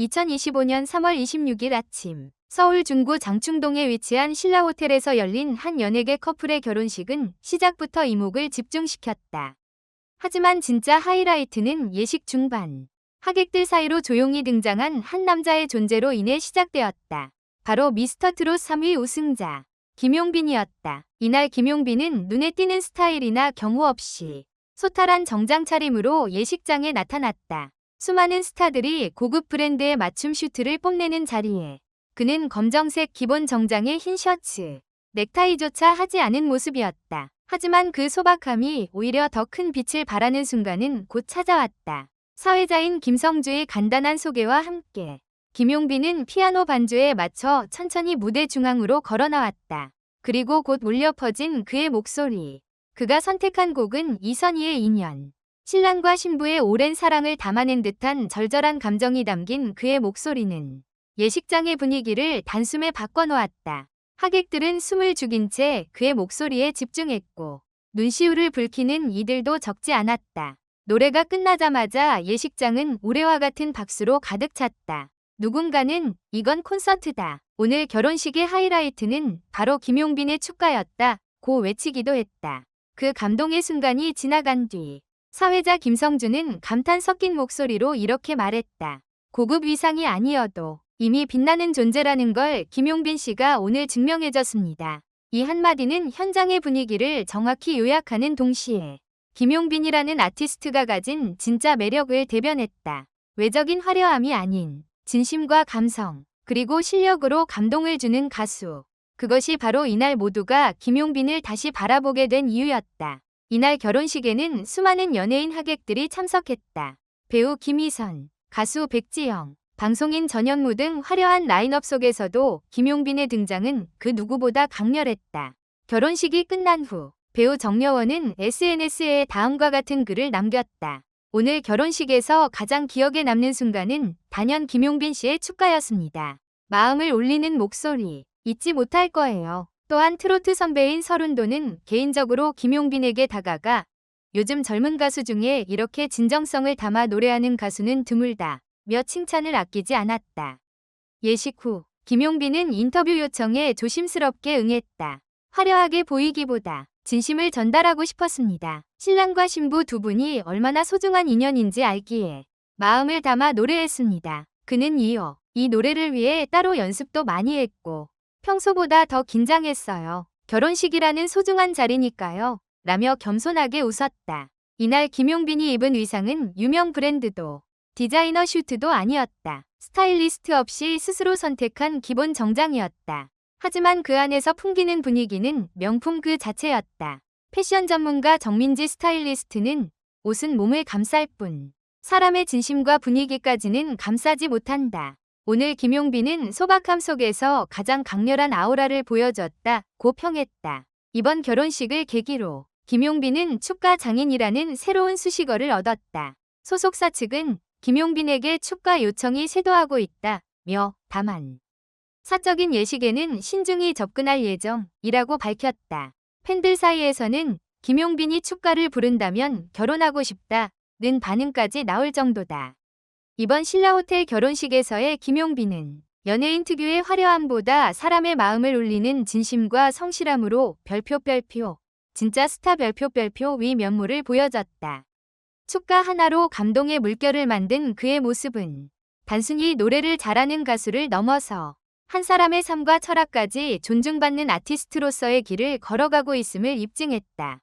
2025년 3월 26일 아침 서울 중구 장충동에 위치한 신라호텔에서 열린 한 연예계 커플의 결혼식은 시작부터 이목을 집중시켰다. 하지만 진짜 하이라이트는 예식 중반. 하객들 사이로 조용히 등장한 한 남자의 존재로 인해 시작되었다. 바로 미스터 트롯 3위 우승자 김용빈이었다. 이날 김용빈은 눈에 띄는 스타일이나 경호 없이 소탈한 정장 차림으로 예식장에 나타났다. 수많은 스타들이 고급 브랜드의 맞춤 슈트를 뽐내는 자리에 그는 검정색 기본 정장에 흰 셔츠, 넥타이조차 하지 않은 모습이었다. 하지만 그 소박함이 오히려 더 큰 빛을 발하는 순간은 곧 찾아왔다. 사회자인 김성주의 간단한 소개와 함께 김용빈은 피아노 반주에 맞춰 천천히 무대 중앙으로 걸어 나왔다. 그리고 곧 울려 퍼진 그의 목소리. 그가 선택한 곡은 이선희의 인연. 신랑과 신부의 오랜 사랑을 담아낸 듯한 절절한 감정이 담긴 그의 목소리는 예식장의 분위기를 단숨에 바꿔놓았다. 하객들은 숨을 죽인 채 그의 목소리에 집중했고 눈시울을 붉히는 이들도 적지 않았다. 노래가 끝나자마자 예식장은 우레와 같은 박수로 가득 찼다. 누군가는 이건 콘서트다. 오늘 결혼식의 하이라이트는 바로 김용빈의 축가였다. 고 외치기도 했다. 그 감동의 순간이 지나간 뒤 사회자 김성주는 감탄 섞인 목소리로 이렇게 말했다. 고급 위상이 아니어도 이미 빛나는 존재라는 걸 김용빈 씨가 오늘 증명해줬습니다. 이 한마디는 현장의 분위기를 정확히 요약하는 동시에 김용빈이라는 아티스트가 가진 진짜 매력을 대변했다. 외적인 화려함이 아닌 진심과 감성, 그리고 실력으로 감동을 주는 가수. 그것이 바로 이날 모두가 김용빈을 다시 바라보게 된 이유였다. 이날 결혼식에는 수많은 연예인 하객들이 참석했다. 배우 김희선, 가수 백지영, 방송인 전현무 등 화려한 라인업 속에서도 김용빈의 등장은 그 누구보다 강렬했다. 결혼식이 끝난 후 배우 정여원은 SNS에 다음과 같은 글을 남겼다. 오늘 결혼식에서 가장 기억에 남는 순간은 단연 김용빈 씨의 축가였습니다. 마음을 울리는 목소리, 잊지 못할 거예요. 또한 트로트 선배인 서른도는 개인적으로 김용빈에게 다가가 요즘 젊은 가수 중에 이렇게 진정성을 담아 노래하는 가수는 드물다. 며 칭찬을 아끼지 않았다. 예식 후 김용빈은 인터뷰 요청에 조심스럽게 응했다. 화려하게 보이기보다 진심을 전달하고 싶었습니다. 신랑과 신부 두 분이 얼마나 소중한 인연인지 알기에 마음을 담아 노래했습니다. 그는 이어 이 노래를 위해 따로 연습도 많이 했고 평소보다 더 긴장했어요. 결혼식이라는 소중한 자리니까요. 라며 겸손하게 웃었다. 이날 김용빈이 입은 의상은 유명 브랜드도 디자이너 슈트도 아니었다. 스타일리스트 없이 스스로 선택한 기본 정장이었다. 하지만 그 안에서 풍기는 분위기는 명품 그 자체였다. 패션 전문가 정민지 스타일리스트는 옷은 몸을 감쌀 뿐 사람의 진심과 분위기까지는 감싸지 못한다. 오늘 김용빈은 소박함 속에서 가장 강렬한 아우라를 보여줬다. 고 평했다. 이번 결혼식을 계기로 김용빈은 축가 장인이라는 새로운 수식어를 얻었다. 소속사 측은 김용빈에게 축가 요청이 쇄도하고 있다. 며 다만 사적인 예식에는 신중히 접근할 예정이라고 밝혔다. 팬들 사이에서는 김용빈이 축가를 부른다면 결혼하고 싶다는 반응까지 나올 정도다. 이번 신라호텔 결혼식에서의 김용빈은 연예인 특유의 화려함보다 사람의 마음을 울리는 진심과 성실함으로 별표 별표 진짜 스타 별표 별표 위 면모를 보여줬다. 축가 하나로 감동의 물결을 만든 그의 모습은 단순히 노래를 잘하는 가수를 넘어서 한 사람의 삶과 철학까지 존중받는 아티스트로서의 길을 걸어가고 있음을 입증했다.